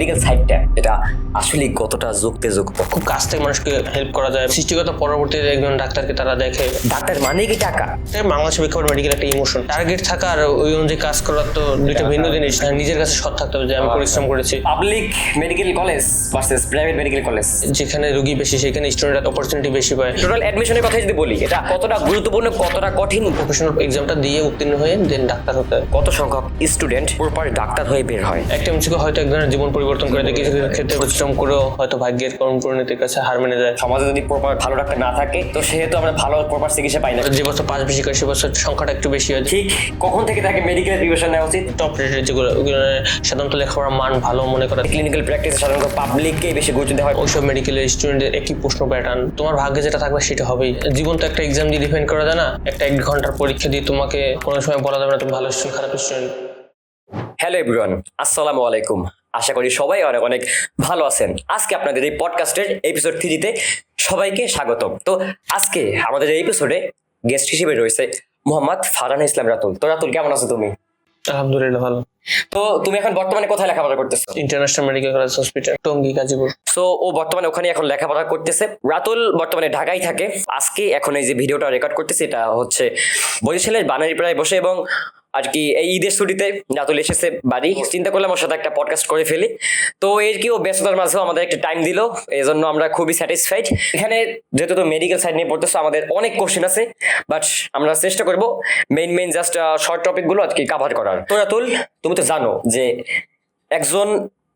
Medical সাইডটা এটা আসলে কতটা যুক্তে যুক্ত? খুব কাছ থেকে মানুষকে হেল্প করা যায়। সৃষ্টিগত পরবর্তীতে একজন ডাক্তারকে তারা দেখে। ডাক্তার মানে কি টাকা? বাংলাদেশ প্রেক্ষাপট মেডিকেল একটা ইমোশন টার্গেট থাকা আর ওই অনুযায়ী কাজ করার তো দুইটা ভিন্ন জিনিস। হ্যাঁ, নিজের কাছে সৎ থাকতে হবে যে আমি পরিশ্রম করেছি। Public medical college versus private medical college যেখানে রোগী বেশি সেখানে স্টুডেন্ট অপরচুনিটি বেশি পায়। টোটাল অ্যাডমিশনের কথা যদি বলি এটা কতটা গুরুত্বপূর্ণ কতটা কঠিন? প্রফেশনাল এক্সামটা দিয়ে উত্তীর্ণ হয়ে দেন ডাক্তার হতে হয়। কত সংখ্যক স্টুডেন্ট প্রপার ডাক্তার হয়ে বের হয়? একটা এমসিকে হয়তো এক ধরনের জীবন পরিবর্তন করে দেয়। কিছু কিছু ক্ষেত্রে পরিশ্রম করেও হয়তো ভাগ্যের কর্ম পরিণতির কাছে হার মেনে যায়। সমাজে যদি প্রপার ভালো ডাক্তার না থাকে তো সেহেতু আমরা ভালো প্রপার চিকিৎসা পাই না। যে বছর পাঁচ বেশি করে সে বছর সংখ্যাটা একটু বেশি হয়। ঠিক কখন থেকে তাকে মেডিকেল প্রিপারেশন নেওয়া উচিত? টপ রেটের যেগুলো সাধারণত লেখাপড়ার মান ভালো মনে করা। ক্লিনিক্যাল প্র্যাকটিস সাধারণত পাবলিককে বেশি গুরুত্ব দেওয়া হয়। ওইসব মেডিকেলের স্টুডেন্টদের একই প্রশ্ন প্যাটার্ন তোমার ভাগ্যে যেটা থাকবে সেটা হবেই। জীবন তো একটা এক্সাম দিয়ে ডিপেন্ড করা যায় না। একটা এক ঘণ্টার পরীক্ষা দিয়ে তোমাকে কোনো সময় বলা যাবে না তুমি ভালো স্টুডেন্ট খারাপ স্টুডেন্ট হ্যালো এভরিওয়ান আসসালামু আলাইকুম। আশা করি সবাই অনেক অনেক ভালো আছেন। আজকে আপনাদের এই পডকাস্টের এপিসোড থ্রিতে সবাইকে স্বাগতম। তো আজকে আমাদের এই এপিসোডে গেস্ট হিসেবে রয়েছে মোহাম্মদ ফারহান ইসলাম রাতুল। তো রাতুল কেমন আছো তুমি? আলহামদুলিল্লাহ ভালো। তো তুমি এখন বর্তমানে কোথায় লেখাপড়া করতেছো? International medical college hospital Tongi Gazipur. So ও বর্তমানে ওখানে এখন লেখাপড়া করতেছে। রাতুল বর্তমানে ঢাকায় থাকে। আজকে এখন এই যে ভিডিওটা রেকর্ড করতেছে এটা হচ্ছে বরিশালের বানারি প্রায় বসে এবং আর কি, এই ঈদের ছুটিতে রাতুল এসেছে বাড়ি, চিন্তা করলাম ওর সাথে একটা পডকাস্ট করে ফেলি। তো এর কি ও ব্যস্ততার মাঝেও আমাদের একটা টাইম দিল এই জন্য আমরা খুবই স্যাটিসফাইড এখানে যেহেতু তো মেডিকেল সাইড নিয়ে পড়তেছো, আমাদের অনেক কোশ্চেন আছে বাট আমরা চেষ্টা করব মেইন মেইন জাস্ট শর্ট টপিকগুলো আর কি কাভার করার। তো তুমি তো জানো যে একজন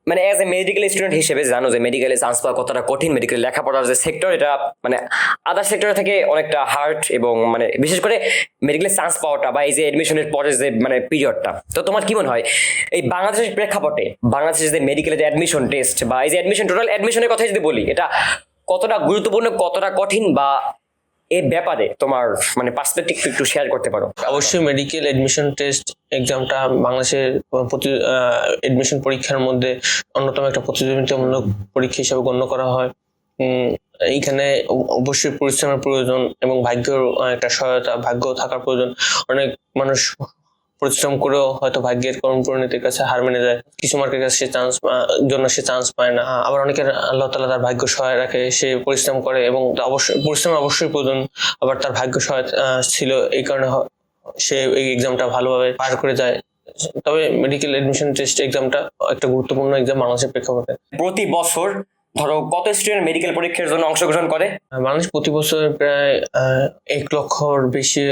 মানে অ্যাজ এ মেডিকেল স্টুডেন্ট হিসেবে জানো যে মেডিকেলে চান্স পাওয়া কতটা কঠিন মেডিকেল লেখাপড়ার যে সেক্টর এটা মানে আদার সেক্টর থেকে অনেকটা হার্ড এবং মানে বিশেষ করে মেডিকেলে চান্স পাওয়াটা বা এই যে এডমিশনের পরে যে মানে পিরিয়ডটা তো তোমার কি মনে হয়? এই বাংলাদেশের প্রেক্ষাপটে, বাংলাদেশের যে মেডিকেলের যে অ্যাডমিশন টেস্ট বা এই যে অ্যাডমিশন টোটাল অ্যাডমিশনের কথা যদি বলি, এটা কতটা গুরুত্বপূর্ণ, কতটা কঠিন বা এ ব্যাপারে তোমার মানে পার্সপেক্টিভ একটু শেয়ার করতে পারো। অবশ্যই মেডিকেল এডমিশন টেস্ট এক্সামটা বাংলাদেশের প্রতি এডমিশন পরীক্ষার মধ্যে অন্যতম একটা প্রতিযোগিতামূলক পরীক্ষা হিসেবে গণ্য করা হয়। এইখানে অবশ্যই পরিশ্রমের প্রয়োজন এবং ভাগ্যের একটা সহায়তা, ভাগ্য থাকার প্রয়োজন। অনেক মানুষ পরিশ্রম করেও হয়তো ভাগ্যের কর্ম পরিণতির কাছে হার মেনে যায়। কিছু মার্কের কাছে সে চান্স জন্য সে চান্স পায় না। আবার অনেকের আল্লাহ তালা তার ভাগ্য সহায় রাখে, সে পরিশ্রম করে এবং অবশ্যই পরিশ্রম অবশ্যই প্রয়োজন। আবার তার ভাগ্য সহায় ছিল এই কারণে সে এই এক্সামটা ভালোভাবে পার করে যায়। তবে মেডিকেল এডমিশন টেস্ট এক্সামটা একটা গুরুত্বপূর্ণ এক্সাম বাংলাদেশের প্রেক্ষাপটে। প্রতি বছর ধরো কত স্টুডেন্ট মেডিকেল পরীক্ষার জন্য অংশগ্রহণ করে? বাংলাদেশ প্রতি বছর প্রায় এক লক্ষর বেশি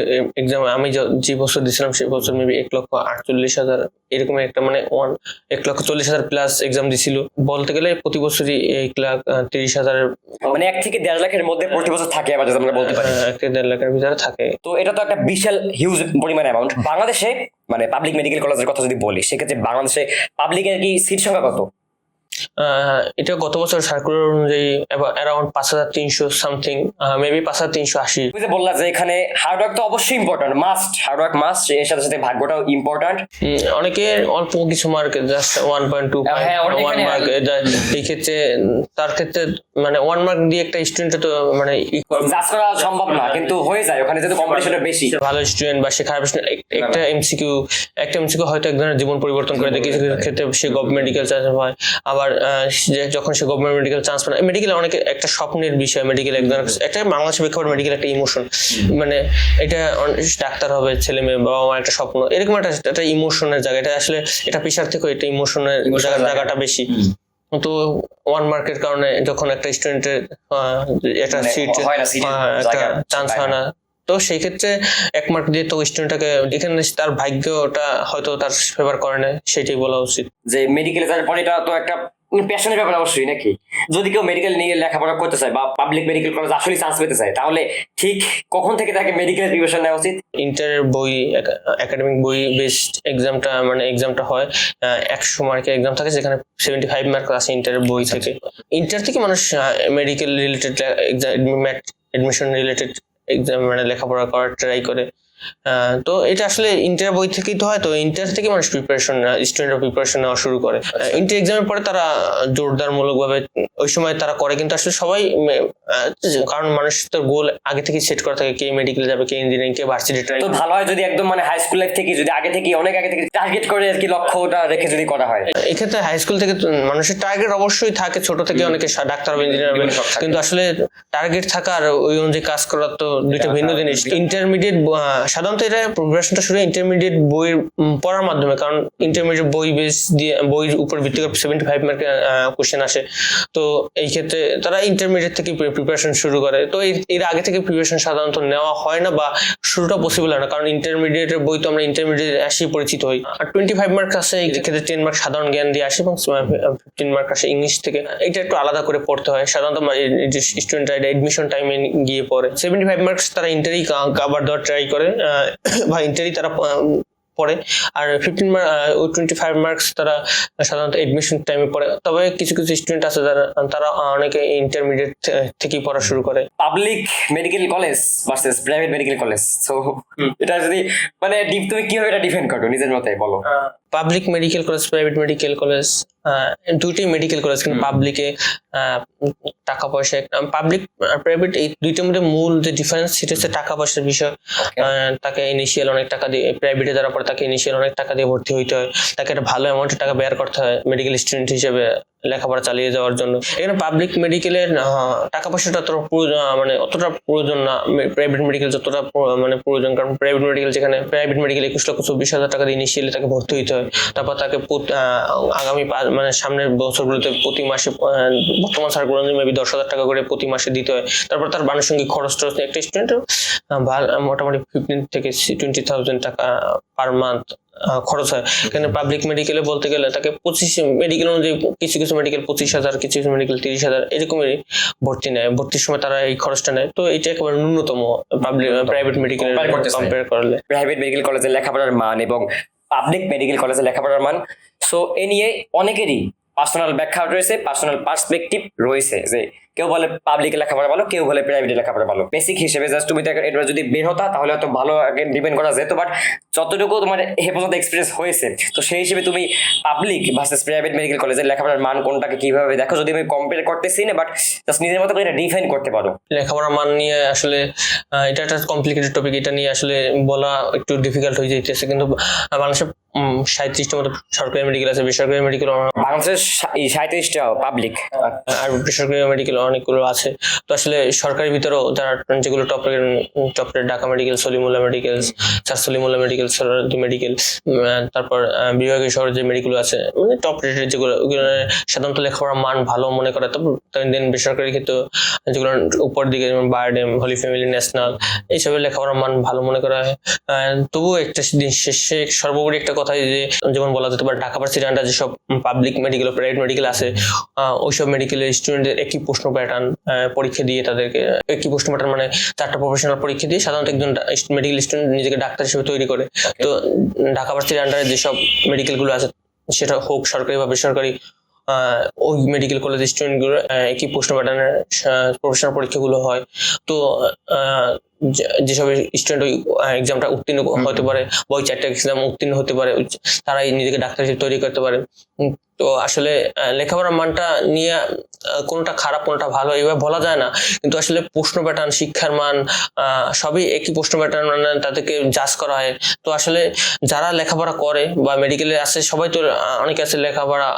এক্সাম আমি যে বছর দিয়েছিলাম সেই বছর মেবি এক লক্ষ আটচল্লিশ হাজার এরকম একটা মানে ওয়ান এক লক্ষ চল্লিশ হাজার প্লাস এক্সাম দিছিল। বলতে গেলে প্রতি বছরই এক লাখ তিরিশ হাজার মানে এক থেকে দেড় লাখের মধ্যে প্রতি বছর থাকে আবার আমরা বলতে পারি। এক থেকে দেড় লাখের ভিতরে থাকে। তো এটা তো একটা বিশাল হিউজ পরিমাণ অ্যামাউন্ট বাংলাদেশে মানে পাবলিক মেডিকেল কলেজের কথা যদি বলি সেক্ষেত্রে বাংলাদেশে পাবলিকের কি সিট সংখ্যা কত? এটা গত বছর সার্কুলার অনুযায়ী অ্যারাউন্ড পাঁচ হাজার তিনশো সামথিং মেবি পাঁচ হাজার তিনশো আশি। তুমি যে বললা যে এখানে হার্ডওয়ার্ক তো অবশ্যই ইম্পর্ট্যান্ট মাস্ট হার্ডওয়ার্ক মাস্ট এর সাথে সাথে ভাগ্যটাও ইম্পর্ট্যান্ট উম, অনেকে অল্প কিছু mark just one point two হ্যাঁ, ওয়ান মার্ক এই ক্ষেত্রে তার ক্ষেত্রে মানে ওয়ান মার্ক দিয়ে একটা স্টুডেন্ট তো মানে জাজ করা সম্ভব না কিন্তু হয়ে যায় ওখানে যেহেতু কম্পিটিশনটা বেশি। ভালো স্টুডেন্ট বা সে খারাপ একটা এমসিকিউ একটা এমসিকিউ হয়তো এক ধরনের জীবন পরিবর্তন করে দেয় কিছু কিছু ক্ষেত্রে সে গভর্নমেন্ট মেডিকেল চান্স হয় আবার যে- যখন সে গভর্নমেন্ট মেডিকেল চান্স পায় মেডিকেল অনেক একটা স্বপ্নের বিষয় মেডিকেল একদম একটা বাংলাদেশ প্রেক্ষাপট মেডিকেল একটা ইমোশন মানে এটা ডাক্তার হবে ছেলে মেয়ে বাবা মার একটা স্বপ্ন এরকম একটা একটা ইমোশনের জায়গা। এটা আসলে এটা পেশার থেকে এটা ইমোশনের। জায়গাটা বেশি। তো ওয়ান মার্কের কারণে যখন একটা স্টুডেন্টের একটা সিট হয় না, একটা চান্স পায় হয় না। তো সেই ক্ষেত্রে এক মার্ক দিয়ে তো স্টুডেন্টটাকে এখানে তার ভাগ্যটা হয়তো তার ফেভার করে না সেটাই বলা উচিত। যে মেডিকেলে যাওয়ার পরে এটা তো একটা প্যাশনের ব্যাপার অবশ্যই নাকি? যদি কেউ মেডিকেল নিয়ে লেখাপড়া করতে চায় বা পাবলিক মেডিকেল কলেজ আসলে চান্স পেতে চায় তাহলে ঠিক কখন থেকে তাকে মেডিকেল প্রিপারেশন নেওয়া উচিত? ইন্টারের বই একাডেমিক বই বেসড এক্সামটা মানে এক্সামটা হয় একশো মার্কের এক্সাম থাকে যেখানে সেভেন্টি ফাইভ মার্ক আছে ইন্টারের বই থেকে। ইন্টার থেকে মানুষ medical related admission related exam মানে লেখাপড়া করার ট্রাই করে। তো এটা আসলে ইন্টার বই থেকেই তো হয় তো ইন্টার থেকে মানুষ প্রিপারেশন স্টুডেন্টরা প্রিপারেশন নেওয়া শুরু করে। ইন্টার এক্সামের পরে তারা জোরদারমূলক ভাবে ওই সময় তারা করে কিন্তু আসলে সবাই কারণ মানুষ তো গোল আগে থেকে সেট করা থাকে কে মেডিকেল যাবে কে ইঞ্জিনিয়ারিং কে ভার্সিটি ট্রাই তো ভালো হয় যদি একদম মানে হাই স্কুল লাইফ থেকে যদি আগে থেকে অনেক আগে থেকে টার্গেট করে আর কি লক্ষ্যটা রেখে যদি করা হয়। এক্ষেত্রে হাই স্কুল থেকে তো মানুষের টার্গেট অবশ্যই থাকে ছোট থেকে অনেকে ডাক্তার হবে ইঞ্জিনিয়ার হবে। কিন্তু আসলে টার্গেট থাকা আর ওই অনুযায়ী কাজ করার তো দুইটা ভিন্ন জিনিস। ইন্টারমিডিয়েট সাধারণত এটা প্রিপারেশনটা শুরু ইন্টারমিডিয়েট বইয়ের পড়ার মাধ্যমে, কারণ ইন্টারমিডিয়েট বই বেস দিয়ে, বইয়ের উপর ভিত্তি করে সেভেন্টি ফাইভ মার্কের কোশ্চেন আসে। তো এই ক্ষেত্রে তারা ইন্টারমিডিয়েট থেকে প্রিপারেশন শুরু করে। তো এর- আগে থেকে প্রিপারেশন সাধারণত নেওয়া হয় না বা শুরুটা পসিবল হয় না, কারণ ইন্টারমিডিয়েটের বই তো আমরা ইন্টারমিডিয়েট আসি পরিচিত হই। আর টোয়েন্টি ফাইভ মার্ক আসে ক্ষেত্রে টেন মার্ক সাধারণ জ্ঞান দিয়ে আসে এবং ফিফটিন মার্ক আসে ইংলিশ থেকে। এটা একটু আলাদা করে পড়তে হয়। সাধারণত স্টুডেন্টরা এটা এডমিশন টাইমে গিয়ে পড়ে। সেভেন্টি ফাইভ মার্কস তারা ইন্টারি কাবার দেওয়ার ট্রাই করে। বা ইন্টারি তারা পড়ে। আর ফিফটিন মার্ক ওই টোয়েন্টি ফাইভ মার্কস তারা সাধারণত এডমিশন টাইমে পড়ে। তবে কিছু কিছু স্টুডেন্ট আছে যারা তারা অনেকে ইন্টারমিডিয়েট থেকেই পড়া শুরু করে। Public medical college versus private medical college so এটা যদি মানে ডিপ তুমি কীভাবে এটা ডিফেন্ড করো নিজের মতে বলো। Public medical college private medical college দুইটাই মেডিকেল কলেজ কিন্তু পাবলিকে টাকা পয়সা পাবলিক আর প্রাইভেট এই দুইটার মধ্যে মূল যে ডিফারেন্স সেটা হচ্ছে টাকা পয়সার বিষয়। তাকে ইনিশিয়াল অনেক টাকা দিয়ে প্রাইভেটে যাওয়ার পর তাকে ইনিশিয়াল অনেক টাকা দিয়ে ভর্তি হইতে হয়। তাকে একটা ভালো অ্যামাউন্টের টাকা বের করতে হয় মেডিকেল স্টুডেন্ট হিসেবে। লেখাপড়া চালিয়ে যাওয়ার জন্য। এখানে পাবলিক মেডিকেলের টাকা পয়সাটা প্রয়োজন মানে অতটা প্রয়োজন না। প্রাইভেট মেডিকেল যতটা মানে প্রয়োজন। কারণ প্রাইভেট মেডিকেল যেখানে প্রাইভেট মেডিকেল একুশ লক্ষ চব্বিশ হাজার টাকা দিয়ে ইনিশিয়ালি তাকে ভর্তি হইতে হয়। তারপর তাকে আগামী মানে সামনের বছরগুলোতে প্রতি মাসে বর্তমান বর্তমান সার্কুলার মেবি দশ হাজার টাকা করে প্রতি মাসে দিতে হয়। তারপর তার আনুষঙ্গিক খরচ টরচ একটা স্টুডেন্টের ভালো মোটামুটি ফিফটিন থেকে টোয়েন্টি থাউজেন্ড টাকা পার মান্থ খরচ হয়। এখানে পাবলিক মেডিকেলে বলতে গেলে তাকে পঁচিশ মেডিকেল অনুযায়ী কিছু কিছু মেডিকেল পঁচিশ হাজার কিছু কিছু মেডিকেল তিরিশ হাজার এরকমই ভর্তি নেয়। ভর্তির সময় তারা এই খরচটা নেয়। তো এটা একেবারে ন্যূনতম পাবলিক প্রাইভেট মেডিকেল কম্পেয়ার করলে। প্রাইভেট মেডিকেল কলেজের লেখাপড়ার মান এবং পাবলিক মেডিকেল কলেজের লেখাপড়ার মান। সো এ নিয়ে অনেকেরই পার্সোনাল ব্যাখ্যা রয়েছে পার্সোনাল পার্সপেক্টিভ রয়েছে যে কেউ বলে পাবলিক লেখাপড়া ভালো কেউ বলে প্রাইভেট লেখাপড়া ভালো। বেসিক হিসেবে জাস্ট তুমি এটা যদি বের হতা তাহলে হয়তো ভালো ডিপেন্ড করা যেত বাট যতটুকু তোমার এ পর্যন্ত এক্সপিরিয়েন্স হয়েছে তো সেই হিসেবে তুমি পাবলিক ভার্সেস প্রাইভেট মেডিকেল কলেজের লেখাপড়ার মান কোনটাকে কীভাবে দেখো যদি আমি কম্পেয়ার করতেছি না বাট জাস্ট নিজের মতো করে এটা ডিফাইন করতে পারো। লেখাপড়ার মান নিয়ে আসলে এটা একটা কমপ্লিকেটেড টপিক এটা নিয়ে আসলে বলা একটু ডিফিকাল্ট হয়ে যাইতেছে কিন্তু আহ, বাংলাদেশে সাঁত্রিশটা মতো সরকারি মেডিকেল আছে বেসরকারি মেডিকেল বাংলাদেশের সাঁত্রিশটা পাবলিক আর বেসরকারি মেডিকেল অনেকগুলো আছে। তো আসলে সরকারি ভিতরেও যারা যেগুলো top top Dhaka medical Salimullah medical sir Salimullah medical সরদি medical তারপর বিভাগীয় শহরে যে মেডিকেল আছে মানে টপ রেটের যেগুলো সাধারণত লেখাপড়ার মান ভালো মনে করে। তারপর দেন বেসরকারি ক্ষেত্রে যেগুলো উপর দিকে যেমন বায়োডেম হোলি ফ্যামিলি ন্যাশনাল এইসবের লেখাপড়ার মান ভালো মনে করা হয়। তবুও একটা দিন শেষে সর্বোপরি একটা কথা যে যেমন বলা যেতে পারে ঢাকা ভার্সিটি আন্ডার যেসব পাবলিক মেডিকেল প্রাইভেট মেডিকেল আছে ওইসব মেডিকেলের স্টুডেন্টদের একই প্রশ্ন প্যাটার্ন পরীক্ষা দিয়ে তাদেরকে একটি পোস্টমর্টম মানে চারটা প্রফেশনাল পরীক্ষা দিয়ে সাধারণত একজন মেডিকেল স্টুডেন্ট নিজেকে ডাক্তার হিসেবে তৈরি করে। তো ঢাকা ভার্সিটির আন্ডারে যেসব মেডিকেলগুলো আছে, সেটা হোক সরকারি বা বেসরকারি ওই মেডিকেল কলেজ স্টুডেন্টগুলো একই প্রশ্ন প্যাটার্নের প্রফেশনাল পরীক্ষাগুলো হয়। তো যেসব স্টুডেন্ট ওই এক্সামটা উত্তীর্ণ হতে পারে বা ওই চারটা এক্সাম উত্তীর্ণ হতে পারে তারাই নিজেকে ডাক্তার হিসেবে তৈরি করতে পারে। তো আসলে লেখাপড়ার মানটা নিয়ে কোনটা খারাপ কোনটা ভালো এইভাবে বলা যায় না। কিন্তু আসলে প্রশ্ন প্যাটার্ন শিক্ষার মান সবই একই প্রশ্ন প্যাটার্ন মানে তাদেরকে জাজ করা হয়। তো আসলে যারা লেখাপড়া করে বা মেডিকেলে আছে সবাই তো অনেকে আছে লেখাপড়া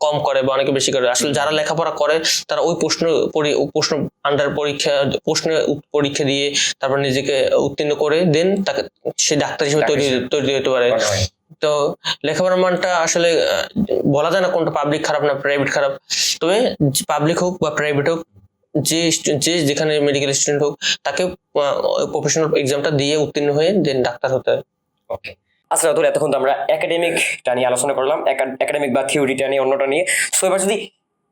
কম করে বা অনেকে বেশি করে। আসলে যারা লেখাপড়া করে তারা ওই প্রশ্ন পরি- প্রশ্ন আন্ডার পরীক্ষা প্রশ্নে পরীক্ষা দিয়ে তারপর নিজেকে উত্তীর্ণ করে দেন তাকে সে ডাক্তার হিসেবে তৈরি তৈরি হতে পারে। তো লেখাপড়ার মানটা আসলে বলা যায় না কোনটা পাবলিক খারাপ না প্রাইভেট খারাপ। তবে পাবলিক হোক বা প্রাইভেট হোক যে যে যেখানে মেডিকেল স্টুডেন্ট হোক তাকে প্রফেশনাল এক্সামটা দিয়ে উত্তীর্ণ হয়ে দেন ডাক্তার হতে। হয় ওকে আচ্ছা রাতুল এতক্ষণ তো আমরা একাডেমিকটা নিয়ে আলোচনা করলাম একাডেমিক বা থিওরিটা নিয়ে অন্যটা নিয়ে। সো এবার যদি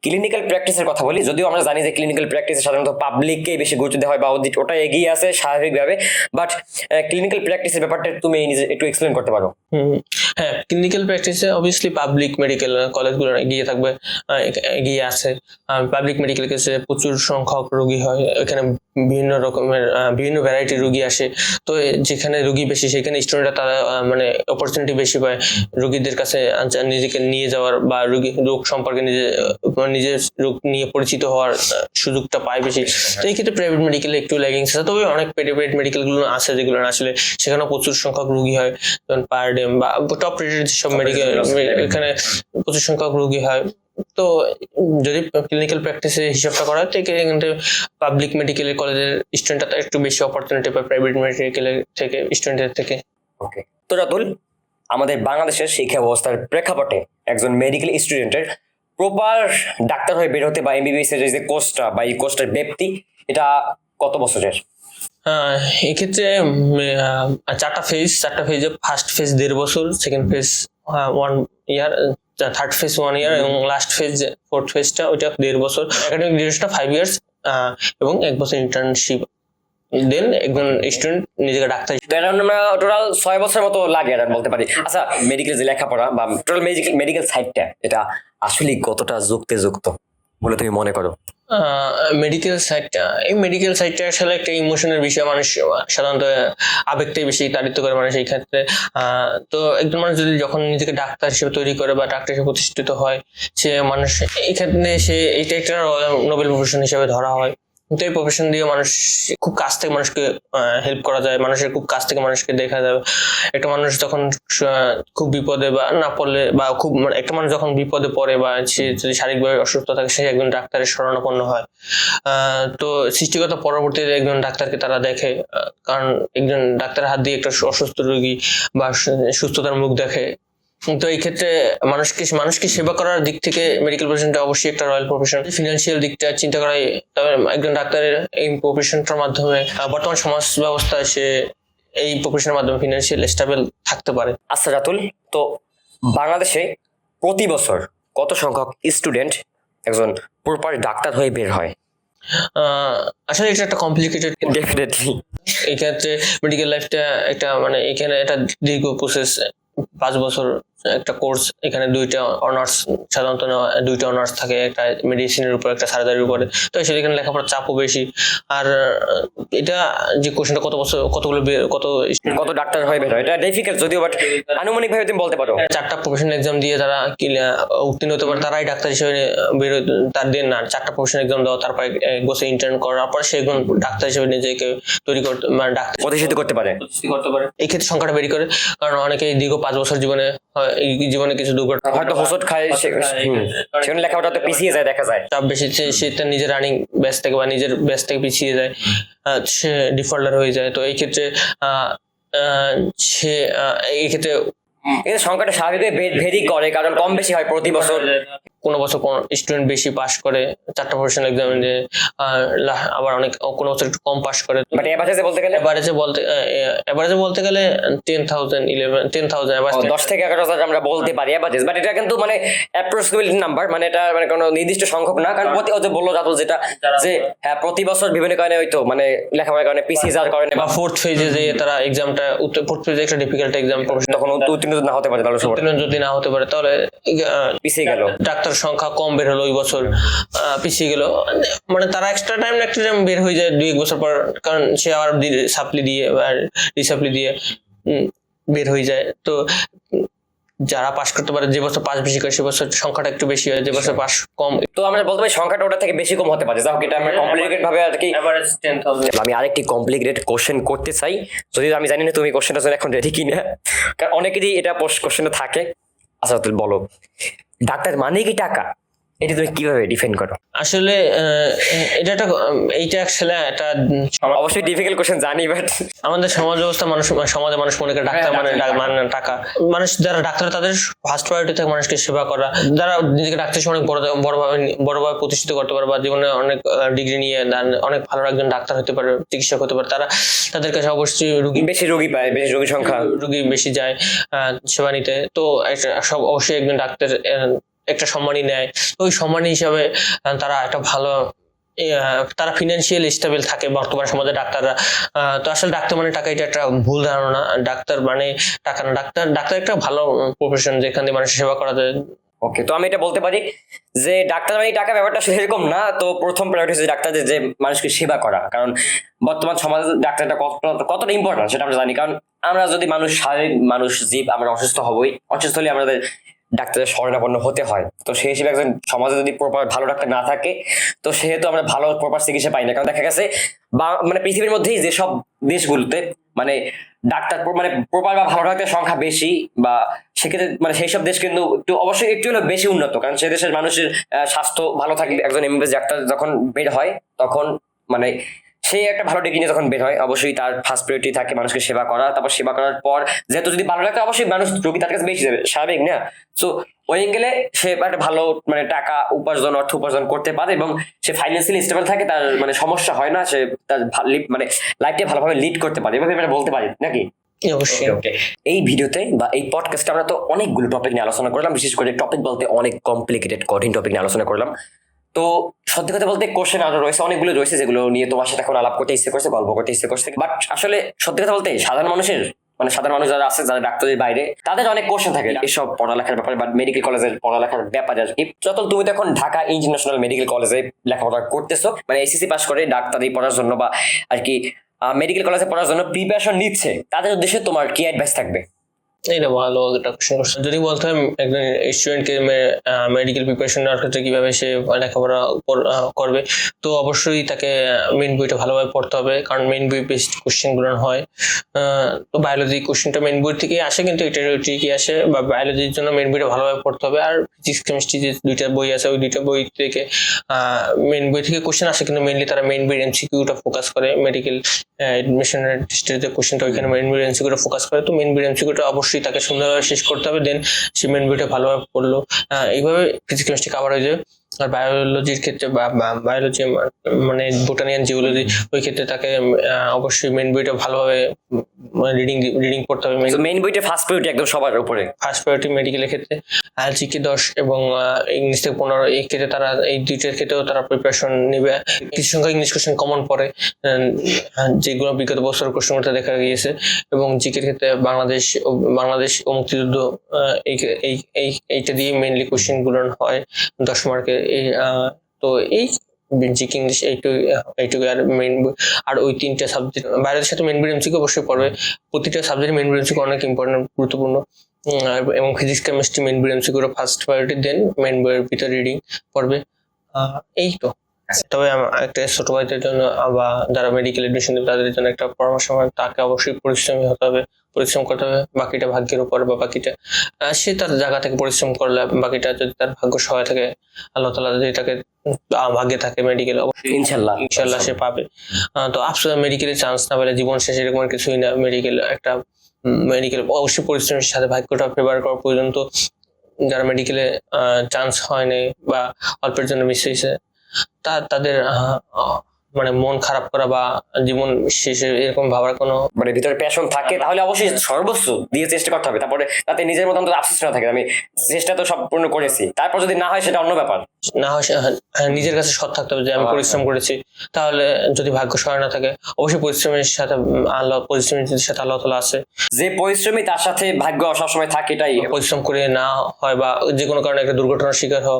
ক্লিনিক্যাল প্র্যাকটিসের কথা বলি, যদিও আমরা জানি যে ক্লিনিক্যাল প্র্যাকটিসে সাধারণত পাবলিককে বেশি গুরুত্ব দেওয়া হয় বা ওটা এগিয়ে আছে স্বাভাবিকভাবে বাট ক্লিনিক্যাল প্র্যাকটিসের ব্যাপারটা তুমি নিজে একটু এক্সপ্লেন করতে পারো। হ্যাঁ ক্লিনিক্যাল প্র্যাকটিসে অবভিয়াসলি পাবলিক মেডিকেল কলেজগুলো এগিয়ে থাকবে এগিয়ে আছে। পাবলিক মেডিকেল কেসে প্রচুর সংখ্যক রোগী হয়, এখানে বিভিন্ন রকমের বিভিন্ন ভ্যারাইটির রুগী আসে। তো যেখানে রুগী বেশি, সেখানে স্টুডেন্টরা তারা মানে অপরচুনিটি বেশি পায় রুগীদের কাছে নিজেকে নিয়ে যাওয়ার বা রোগী, রোগ সম্পর্কে নিজে আহ, নিজের রোগ নিয়ে পরিচিত হওয়ার সুযোগটা পায় বেশি। তো এই ক্ষেত্রে প্রাইভেট মেডিকেলে একটু ল্যাগিংস আছে। তবে অনেক প্রাইভেট মেডিকেলগুলো আছে যেগুলো আসলে সেখানেও প্রচুর সংখ্যক রোগী হয়। যেমন পারডেম বা টপ রেটেড যেসব মেডিকেল এখানে প্রচুর সংখ্যক রোগী হয়। তো যদি ক্লিনিক্যাল প্র্যাকটিসে হিসাবটা করা হয় তো কিন্তু পাবলিক মেডিকেল কলেজের স্টুডেন্টরা একটু বেশি অপরচুনিটি পায় প্রাইভেট মেডিকেলের থেকে স্টুডেন্টের থেকে। ওকে তো রাতুল আমাদের বাংলাদেশের শিক্ষা ব্যবস্থার প্রেক্ষাপটে একজন মেডিকেল স্টুডেন্টের প্রপার ডাক্তার হয়ে বের হতে বা এমবিবিএস এর যে কোর্সটা বা এই কোর্সটার ব্যাপ্তি এটা কত বছরের? আহ, এক্ষেত্রে চারটা ফেজ চারটা ফেজে ফার্স্ট ফেজ দেড় বছর second phase one year third phase one year এবং লাস্ট ফেজ ফোর্থ ফেজটা ওইটা দেড় বছর। একাডেমিক ডিউরেশনটা ফাইভ ইয়ার্স এবং এক বছর ইন্টার্নশিপ দেন একজন স্টুডেন্ট নিজেকে ডাক্তার আমরা টোটাল ছয় বছর মতো লাগে এটা বলতে পারি। আচ্ছা মেডিকেল যে লেখাপড়া বা টোটাল মেডিকেল মেডিকেল সাইডটা এটা আসলে কতটা যুক্তে যুক্ত বলে তুমি মনে করো? মেডিকেল সাইডটা এই মেডিকেল সাইডটা আসলে একটা ইমোশনের বিষয় মানুষ সাধারণত আবেগটাই বেশি তাড়িত করে মানুষ এই ক্ষেত্রে। তো একজন মানুষ যদি যখন নিজেকে ডাক্তার হিসেবে তৈরি করে বা ডাক্তার হিসেবে প্রতিষ্ঠিত হয় সে মানুষ এই ক্ষেত্রে সে এইটা একটা নোবেল প্রফেশন হিসেবে ধরা হয়। কিন্তু এই প্রফেশন দিয়ে মানুষ খুব কাছ থেকে মানুষকে হেল্প করা যায়, মানুষের খুব কাছ থেকে মানুষকে দেখা যাবে একটা মানুষ যখন খুব বিপদে বা না পড়লে বা খুব মানে একটা মানুষ যখন বিপদে পড়ে বা সে যদি শারীরিকভাবে অসুস্থ থাকে, সে একজন ডাক্তারের শরণাপন্ন হয়। তো সৃষ্টিগত পরবর্তীতে একজন ডাক্তারকে তারা দেখে কারণ একজন ডাক্তারের হাত দিয়ে একটা অসুস্থ রোগী বা সুস্থতার মুখ দেখে তো এই ক্ষেত্রে মানুষকে মানুষকে সেবা করার দিক থেকে মেডিকেল প্রফেশনটা অবশ্যই একটা রয়্যাল প্রফেশন ফিনান্সিয়াল দিকটা চিন্তা করাই তবে একজন ডাক্তারের এই প্রফেশনটার মাধ্যমে বর্তমান সমাজ ব্যবস্থায় সে এই প্রফেশনের মাধ্যমে ফিনান্সিয়াল স্টেবল থাকতে পারে। আচ্ছা রাতুল তো বাংলাদেশে প্রতি বছর কত সংখ্যক স্টুডেন্ট একজন প্রপার ডাক্তার হয়ে বের হয়? আসলে এটা একটা কমপ্লিকেটেড ডেফিনেটলি এই ক্ষেত্রে মেডিকেল লাইফটা একটা মানে এখানে একটা দীর্ঘ প্রসেস পাঁচ বছর একটা কোর্স এখানে দুইটা অনার্স সাধারণত দুইটা অনার্স থাকে একটা মেডিসিনের উপর একটা সার্জারির উপরে। তো আসলে এখানে লেখাপড়ার চাপও বেশি। আর এটা যে কোশ্চেনটা কত বছর কতগুলো কত কত ডাক্তার হয়ে বের হয় এটা ডিফিকাল্ট যদিও বাট আনুমানিক ভাবে তুমি বলতে পারো। চারটা প্রফেশনাল এক্সাম দিয়ে তারা উত্তীর্ণ হতে পারে। তারাই ডাক্তার হিসেবে বের তার দিন না। চারটা প্রফেশনাল এক্সাম দেওয়া তারপর বছর ইন্টার্ন করার পর সে একজন ডাক্তার হিসেবে নিজেকে তৈরি করতে মানে ডাক্তার প্রতিষ্ঠিত করতে পারে। করতে পারে। এই ক্ষেত্রে সংখ্যাটা বেরি করে কারণ অনেকে দীর্ঘ পাঁচ বছর জীবনে হয় জীবনে কিছু দুর্ঘটনা হয়তো হোসট খায় সেখানে লেখাপড়া তো পিছিয়ে যায় দেখা যায়। চাপ বেশি সে- সে তার নিজের রানিং ব্যাচ থেকে বা নিজের ব্যাচ থেকে পিছিয়ে যায় সে ডিফল্টার হয়ে যায়। তো এই ক্ষেত্রে আহ, আহ, সে এই ক্ষেত্রে সংখ্যাটা স্বাভাবিক ভেরি করে কারণ কম বেশি হয় প্রতি বছর। কোনো বছর কোনো স্টুডেন্ট বেশি পাস করে চারটা প্রফেশনাল এক্সাম আবার অনেক কোনো বছর একটু কম পাস করে। বাট এভারেজে বলতে গেলে? এভারেজে বলতে এভারেজে বলতে গেলে ten thousand eleven ten thousand দশ থেকে এগারো হাজার আমরা বলতে পারি এভারেজ বাট এটা কিন্তু মানে নাম্বার মানে এটা মানে কোনো নির্দিষ্ট সংখ্যক না কারণ প্রতি ও যে বলল রাতুল যেটা যে হ্যাঁ প্রতি বছর বিভিন্ন কারণে হয়তো মানে লেখাপড়ার কারণে পিছিয়ে যাওয়ার কারণে বা ফোর্থ ফেজে যে তারা এক্সামটা ফোর্থ ফেজে একটা ডিফিকাল্ট এক্সাম তখন উত্তীর্ণ না হতে পারে তাহলে উত্তীর্ণ যদি না হতে পারে তাহলে পিছিয়ে গেল। ডাক্তার সংখ্যা কম বের হলো ওই বছর পিছিয়ে গেল। মানে তারা এক্সট্রা টাইম একটা টাইম বের হয়ে যায় দুই এক বছর পর কারণ সে আবার সাপ্লি দিয়ে রিসাপ্লি দিয়ে বের হয়ে যায়। তো যারা পাশ করতে পারে যে বছর পাস বেশি করে সে বছর সংখ্যাটা একটু বেশি হয় যে বছর পাস কম। তো আমরা বলতে পারি সংখ্যাটা ওটা থেকে বেশি কম হতে পারে। যাই হোক এটা আমরা কমপ্লিকেটেড ভাবে আর কি আমি আরেকটি কমপ্লিকেটেড কোশ্চেন করতে চাই। যদি আমি জানি না তুমি কোশ্চেনটা এখন রেডি কিনা। কারণ অনেকেরই এটা কোশ্চেনে থাকে। আচ্ছা তুমি বলো। ডাক্তার মানে কি টাকা? এটা তুমি কীভাবে ডিফেন্ড করো? আসলে এটা একটা এইটা আসলে একটা অবশ্যই ডিফিকাল্ট কোশ্চেন জানি বাট আমাদের সমাজ ব্যবস্থা মানুষ সমাজে মানুষ মনে করে ডাক্তার মানে মানে টাকা। মানুষ যারা ডাক্তার তাদের ফার্স্ট প্রায়োরিটি থাকে মানুষকে সেবা করা। যারা নিজেকে ডাক্তার হিসেবে অনেক বড় বড়ভাবে বড়ভাবে প্রতিষ্ঠিত করতে পারে বা জীবনে অনেক ডিগ্রি নিয়ে অনেক ভালো একজন ডাক্তার হতে পারে চিকিৎসক হতে পারে তারা তাদের কাছে অবশ্যই রুগী বেশি রোগী পায় বেশি রোগী সংখ্যা। রুগী বেশি যায় আহ, সেবা নিতে। তো সব অবশ্যই একজন ডাক্তার একটা সম্মানই নেয়। ওই সম্মান হিসাবে তারা একটা ভালো তারা ফিনান্সিয়াল স্টেবল থাকে বর্তমান সমাজে ডাক্তাররা। তো আসলে ডাক্তার মানে টাকা, এটা একটা ভুল ধারণা। ডাক্তার মানে টাকা না। ডাক্তার ডাক্তার একটা ভালো প্রফেশন যেখান দিয়ে মানুষের সেবা করা যায়। ওকে তো আমি এটা বলতে পারি যে ডাক্তার মানে টাকা ব্যাপারটা আসলে এরকম না। তো প্রথম প্রায়োরিটি হচ্ছে ডাক্তারদের যে মানুষকে সেবা করা। কারণ বর্তমান সমাজে ডাক্তারটা কতটা কতটা ইম্পর্টেন্ট সেটা আমরা জানি। কারণ আমরা যদি মানুষ শারীরিক মানুষ, জীব আমরা অসুস্থ হবই, অসুস্থ হলে আমাদের ডাক্তারের শরণাপন্ন হতে হয়। তো সেই হিসেবে একজন সমাজে যদি প্রপার ভালো ডাক্তার না থাকে, তো সেহেতু আমরা ভালো প্রপার চিকিৎসা পাই না। কারণ দেখা গেছে, বা মানে পৃথিবীর মধ্যেই যেসব দেশগুলোতে মানে ডাক্তার মানে প্রপার বা ভালো ডাক্তারের সংখ্যা বেশি বা সেক্ষেত্রে মানে সেই সব দেশ কিন্তু একটু অবশ্যই একটু হলেও বেশি উন্নত। কারণ সে দেশের মানুষের স্বাস্থ্য ভালো থাকে একজন এমবিবিএস ডাক্তার যখন বের হয়, তখন মানে সে একটা ভালো ডিগ্রি নিয়ে যখন বের হয় অবশ্যই তার ফার্স্ট প্রায়োরিটি থাকে মানুষকে সেবা করা তারপর সেবা করার পর যেহেতু যদি ভালো ডাক্তার অবশ্যই মানুষ রোগী তার কাছে বেশি যাবে স্বাভাবিক না? সো ওই গেলে সে একটা ভালো মানে টাকা উপার্জন অর্থ উপার্জন করতে পারে এবং সে ফাইন্যান্সিয়ালি স্টেবল থাকে তার মানে সমস্যা হয় না সে তার মানে লাইফটা ভালোভাবে লিড করতে পারে। এভাবে আমরা বলতে পারি নাকি? এই ভিডিওতে বা এই পডকাস্টে আমরা তো অনেকগুলো টপিক নিয়ে আলোচনা করলাম বিশেষ করে টপিক বলতে অনেক কমপ্লিকেটেড কঠিন টপিক নিয়ে আলোচনা করলাম। তো সত্যি কথা বলতে কোশ্চেন আরও রয়েছে, অনেকগুলো রয়েছে যেগুলো নিয়ে তোমার সাথে এখন আলাপ করতে ইচ্ছে করছে, গল্প করতে ইচ্ছে করছে। বাট আসলে সত্যি কথা বলতে সাধারণ মানুষের মানে সাধারণ মানুষ যারা আছে, যারা ডাক্তারের বাইরে, তাদের অনেক কোশ্চেন থাকে। এসব পড়ালেখার ব্যাপারে বা মেডিকেল কলেজের পড়ালেখার ব্যাপারে আর যত তুমি তো এখন ঢাকা ইন্টারন্যাশনাল মেডিকেল কলেজে লেখাপড়া করতেছো মানে এসিসি পাস করে ডাক্তারি পড়ার জন্য বা আর কি মেডিকেল কলেজে পড়ার জন্য প্রিপারেশন নিচ্ছে, তাদের উদ্দেশ্যে তোমার কি অ্যাডভাইস থাকবে? এটা ভালো একটা কোশ্চেন করছে যদি বলতে হয় একজন স্টুডেন্টকে মেডিকেল প্রিপারেশন নেওয়ার ক্ষেত্রে কীভাবে সে লেখাপড়া কর- করবে, তো অবশ্যই তাকে মেইন বইটা ভালোভাবে পড়তে হবে, কারণ মেইন বই বেস্ট কোশ্চেনগুলো হয়। তো বায়োলজি কোশ্চেনটা মেইন বই থেকে আসে, কিন্তু এটা ঠিকই আসে, বা বায়োলজির জন্য মেইন বইটা ভালোভাবে পড়তে হবে। আর ফিজিক্স কেমিস্ট্রি যে দুইটা বই আছে, ওই দুইটা বই থেকে মেইন বই থেকে কোশ্চেন আসে, কিন্তু মেইনলি তারা মেইন বই এমসিকিউটা ফোকাস করে মেডিকেল এডমিশনের টেস্টের যে কোশ্চেনটা ওইখানে মেইন বই এমসিকিউটা ফোকাস করে। তো মেইন বই এমসিকিউটা অবশ্যই তাকে সুন্দরভাবে শেষ করতে হবে দেন সিমেন্ট বিটে ভালোভাবে আহ, এইভাবে ফিজিক্যাল কেমিস্ট্রি কাভার হয়ে যাবে। আর বায়োলজির ক্ষেত্রে বা বায়োলজি মানে বোটানিয়ান জিওলজি ওই ক্ষেত্রে তাকে অবশ্যই মেইন বইটা ভালোভাবে রিডিং রিডিং পড়তে হবে। Main মেইন বইটা ফার্স্ট প্রায়োরিটি একদম সবার উপরে। ফার্স্ট প্রায়োরিটি মেডিকেলের ক্ষেত্রে। আর জিকে দশ এবং ইংলিশ থেকে পনেরো এই ক্ষেত্রে তারা এই দুইটার ক্ষেত্রেও তারা প্রিপারেশন নেবে। কিছু সংখ্যক ইংলিশ কোশ্চেন কমন পড়ে। যেগুলো বিগত বছর কোশ্চেন করতে দেখা গিয়েছে। এবং জিকের ক্ষেত্রে বাংলাদেশ বাংলাদেশ ও মুক্তিযুদ্ধ এই এই এই এইটা দিয়ে মেইনলি কোশ্চেনগুলো হয়। দশ মার্কের তো এই জিকে ইংলিশ এইটুকু এইটুকু আর মেইন আর ওই তিনটা সাবজেক্ট বাইরের সাথে মেইন বই এমসিকে অবশ্যই পড়বে। প্রতিটা সাবজেক্ট মেইন বই এমসিকে অনেক ইম্পর্টেন্ট গুরুত্বপূর্ণ। এবং ফিজিক্স কেমিস্ট্রি মেইন বই MCQ first priority then main বইয়ের ভিতর রিডিং পড়বে। এই তো। তবে একটা ছোট ভাইদের জন্য বা যারা মেডিকেল এডমিশন দেবে, তাদের জন্য একটা পরামর্শ, তাকে অবশ্যই পরিশ্রমী হতে হবে। পরিশ্রম করতে হবে বাকিটা ভাগ্যের উপর বা বাকিটা সে তার জায়গা থেকে পরিশ্রম করলে বাকিটা যদি তার ভাগ্য সহায় থাকে আল্লাহ তালা যদি তাকে ভাগ্যে থাকে মেডিকেল অবশ্যই ইনশাল্লাহ। ইনশাল্লাহ সে পাবে। তো আফসোস মেডিকেলে চান্স না পেলে জীবন শেষে এরকম কিছুই না। মেডিকেল একটা মেডিকেল অবশ্যই পরিশ্রমের সাথে ভাগ্যটা ফেভার করা পর্যন্ত যারা মেডিকেলে চান্স হয়নি বা অল্পের জন্য মিস হয়েছে তা তাদের মানে মন খারাপ করা বা জীবন শেষে এরকম ভাবার কোনো মানে ভিতরে প্যাশন থাকে তাহলে অবশ্যই সর্বোচ্চ দিয়ে চেষ্টা করতে হবে। তারপরে তাতে নিজের মতন তো আফসোস না থাকে। আমি চেষ্টা তো সম্পূর্ণ করেছি। তারপর যদি না হয় সেটা অন্য ব্যাপার। না হয় হ্যাঁ, নিজের কাছে সৎ থাকতে হবে যে আমি হ্যাঁ, পরিশ্রম করেছি। তাহলে যদি ভাগ্য সহায় না থাকে অবশ্যই পরিশ্রমের সাথে আল্লাহ পরিশ্রমের সাথে আল্লাহ তালা আছে। যে পরিশ্রমী তার সাথে ভাগ্য সবসময় থাকে এটাই। পরিশ্রম করে না হয় বা যে কোনো কারণে একটা দুর্ঘটনার শিকার হও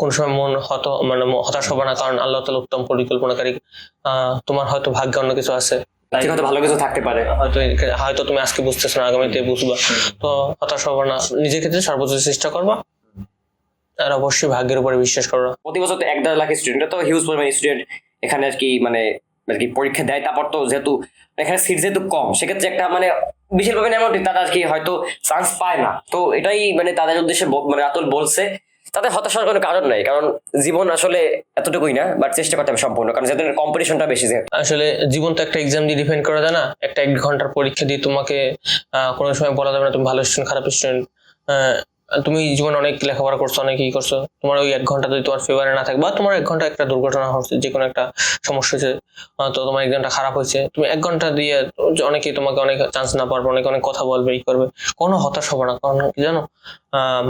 কোন সময় মন হত মানে হতাশ হবে না। কারণ আল্লাহ তালা উত্তম পরিকল্পনাকারী তোমার হয়তো ভাগ্যে অন্য কিছু আছে। হয়তো ভালো কিছু থাকতে পারে। হয়তো হয়তো তুমি আজকে বুঝতেছো না আগামীতে বুঝবা। তো হতাশ হবে না। নিজের ক্ষেত্রে সর্বোচ্চ চেষ্টা করবা। আর অবশ্যই ভাগ্যের উপরে বিশ্বাস করো। প্রতি বছর তো এক দেড় লাখ স্টুডেন্ট তো হিউজ পরিমাণ স্টুডেন্ট এখানে আর কি মানে আর কি পরীক্ষা দেয় তারপর তো যেহেতু এখানে সিট যেহেতু কম সেক্ষেত্রে একটা মানে বিশেষভাবে অ্যামাউন্ট তারা আর কি হয়তো চান্স পায় না। তো এটাই মানে তাদের উদ্দেশ্যে মানে রাতুল বলছে। তাদের হতাশার কোনো কারণ নাই, কারণ জীবন আসলে এতটুকুই না বাট চেষ্টা করতে হবে সম্পূর্ণ, কারণ যেহেতু কম্পিটিশনটা বেশি যেহেতু। আসলে জীবন তো একটা এক্সাম দিয়ে ডিপেন্ড করা যায় না, একটা এক ঘণ্টার পরীক্ষা দিয়ে তোমাকে কোনো সময় বলা যাবে না তুমি ভালো স্টুডেন্ট খারাপ স্টুডেন্ট তুমি জীবনে অনেক লেখাপড়া করছ, অনেক ই করছ, তোমার ওই এক ঘণ্টা যদি তোমার ফেভারে না থাকে, বা তোমার এক ঘণ্টা একটা দুর্ঘটনা হচ্ছে যে কোনো একটা সমস্যা হয়েছে তো তোমার এক্সামটা খারাপ হয়েছে, তুমি এক ঘণ্টা দিয়ে অনেকেই তোমাকে অনেক চান্স না পারবে, অনেকে অনেক কথা বলবে, ই করবে, কোনো হতাশ হবে না, কারণ কি জানো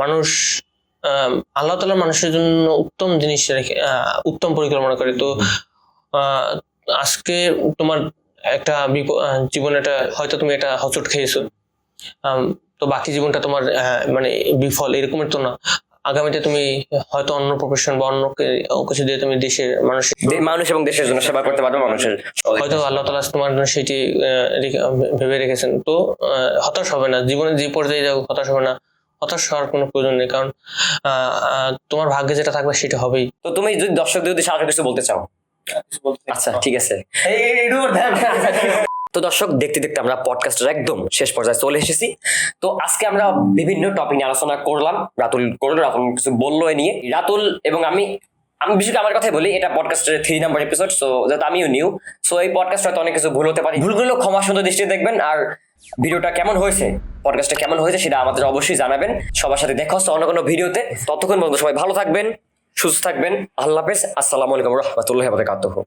মানুষ আল্লাহ তালা মানুষের জন্য উত্তম জিনিস রেখে উত্তম পরিকল্পনা করে। তো আজকে তোমার একটা জীবনে একটা হয়তো তুমি একটা হচট খেয়েছো। তো বাকি জীবনটা তোমার মানে বিফল এরকমের তো না। আগামীতে তুমি হয়তো অন্য প্রফেশন বা অন্য কিছু দিয়ে তুমি দেশের মানুষের মানুষ এবং দেশের জন্য সেবা করতে পারবে মানুষের হয়তো আল্লাহ তালা তোমার জন্য সেটি ভেবে রেখেছেন। তো আহ, হতাশ হবে না। জীবনে যে পর্যায়ে যাও হতাশ হবে না। হতাশ হওয়ার কোনো প্রয়োজন নেই কারণ তোমার ভাগ্যে যেটা থাকবে সেটা হবেই। তো তুমি যদি দর্শকদের উদ্দেশ্যে আরও কিছু বলতে চাও? আচ্ছা ঠিক আছে। তো দর্শক দেখতে দেখতে আমরা পডকাস্টের একদম শেষ পর্যায়ে চলে এসেছি। তো আজকে আমরা বিভিন্ন টপিক নিয়ে আলোচনা করলাম। রাতুল করল রাতুল কিছু বলল এ নিয়ে। রাতুল এবং আমি আমি বিশেষ আমার কথাই বলি এটা পডকাস্টের থ্রি নাম্বার এপিসোড সো যাতে আমিও নিউ সো এই পডকাস্ট হয়তো অনেক কিছু ভুল হতে পারি। ভুলগুলো ক্ষমা সুন্দর দৃষ্টিতে দেখবেন আর ভিডিওটা কেমন হয়েছে পডকাস্টটা কেমন হয়েছে সেটা আমাদের অবশ্যই জানাবেন। সবার সাথে দেখা হচ্ছে অন্য কোনো ভিডিওতে। ততক্ষণ পর্যন্ত সবাই ভালো থাকবেন, সুস্থ থাকবেন। আল্লাহ হাফেজ। আসসালামু আলাইকুম রহমতুল্লাহ বারাকাতুহু।